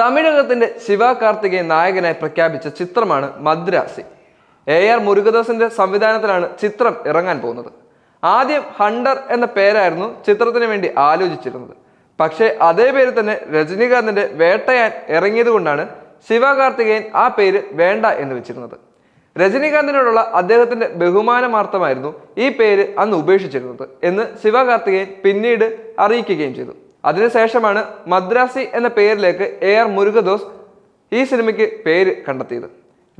തമിഴകത്തിന്റെ ശിവ കാർത്തികേയൻ നായകനായി പ്രഖ്യാപിച്ച ചിത്രമാണ് മദ്രാസി. എ ആർ മുരുകദാസിന്റെ സംവിധാനത്തിലാണ് ചിത്രം ഇറങ്ങാൻ പോകുന്നത്. ആദ്യം ഹണ്ടർ എന്ന പേരായിരുന്നു ചിത്രത്തിന് വേണ്ടി ആലോചിച്ചിരുന്നത്. പക്ഷേ അതേ പേര് തന്നെ രജനീകാന്തിന്റെ വേട്ടയാൻ ഇറങ്ങിയത് കൊണ്ടാണ് ശിവകാർത്തികേയൻ ആ പേര് വേണ്ട എന്ന് വെച്ചിരുന്നത്. രജനീകാന്തിനോടുള്ള അദ്ദേഹത്തിന്റെ ബഹുമാനമാർത്ഥമായിരുന്നു ഈ പേര് അന്ന് ഉപേക്ഷിച്ചിരുന്നത് എന്ന് ശിവകാർത്തികേയൻ പിന്നീട് അറിയിക്കുകയും ചെയ്തു. അതിനുശേഷമാണ് മദ്രാസി എന്ന പേരിലേക്ക് എ ആർ മുരുകദോസ് ഈ സിനിമയ്ക്ക് പേര് കണ്ടെത്തിയത്.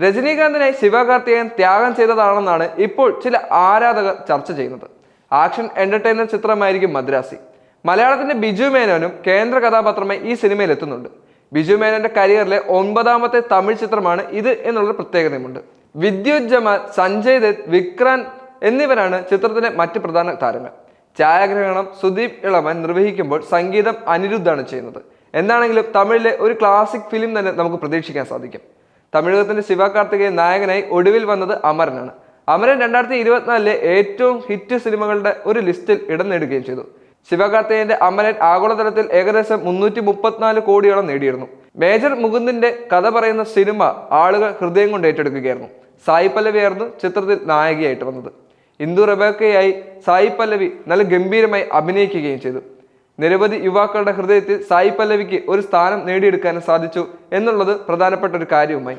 രജനീകാന്തിനായി ശിവകാർത്തികേയൻ ത്യാഗം ചെയ്തതാണെന്നാണ് ഇപ്പോൾ ചില ആരാധകർ ചർച്ച ചെയ്യുന്നത്. ആക്ഷൻ എന്റർടൈനർ ചിത്രമായിരിക്കും മദ്രാസി. മലയാളത്തിന്റെ ബിജു മേനോനും കേന്ദ്ര കഥാപാത്രമായി ഈ സിനിമയിൽ എത്തുന്നുണ്ട്. ബിജു മേനോന്റെ കരിയറിലെ ഒൻപതാമത്തെ തമിഴ് ചിത്രമാണ് ഇത് എന്നുള്ളൊരു പ്രത്യേകതയുമുണ്ട്. വിദ്യുത് ജമാൽ സഞ്ജയ് ദത്ത് വിക്രാന്ത് എന്നിവരാണ് ചിത്രത്തിലെ മറ്റ് പ്രധാന താരങ്ങൾ. ഛായാഗ്രഹണം സുദീപ് ഇളമൻ നിർവഹിക്കുമ്പോൾ സംഗീതം അനിരുദ്ധാണ് ചെയ്യുന്നത്. എന്താണെങ്കിലും തമിഴിലെ ഒരു ക്ലാസിക് ഫിലിം തന്നെ നമുക്ക് പ്രതീക്ഷിക്കാൻ സാധിക്കും. തമിഴകത്തിന്റെ ശിവകാർത്തികേയൻ നായകനായി ഒടുവിൽ വന്നത് അമരനാണ്. അമരൻ രണ്ടായിരത്തി ഇരുപത്തിനാലിലെ ഏറ്റവും ഹിറ്റ് സിനിമകളുടെ ഒരു ലിസ്റ്റിൽ ഇടം നേടുകയും ചെയ്തു. ശിവകാർത്തികേയന്റെ അമരൻ ആഗോളതലത്തിൽ ഏകദേശം മുന്നൂറ്റി മുപ്പത്തിനാല് കോടിയോളം നേടിയിരുന്നു. മേജർ മുകുന്ദിന്റെ കഥ പറയുന്ന സിനിമ ആളുകൾ ഹൃദയം കൊണ്ട് ഏറ്റെടുക്കുകയായിരുന്നു. സായി പല്ലവിയായിരുന്നു ചിത്രത്തിൽ നായികയായിട്ട് വന്നത്. ഇന്ദു റബേക്കയായി സായി പല്ലവി നല്ല ഗംഭീരമായി അഭിനയിക്കുകയും ചെയ്തു. നിരവധി യുവാക്കളുടെ ഹൃദയത്തിൽ സായി പല്ലവിക്ക് ഒരു സ്ഥാനം നേടിയെടുക്കാനും സാധിച്ചു എന്നുള്ളത് പ്രധാനപ്പെട്ട ഒരു കാര്യവുമായി.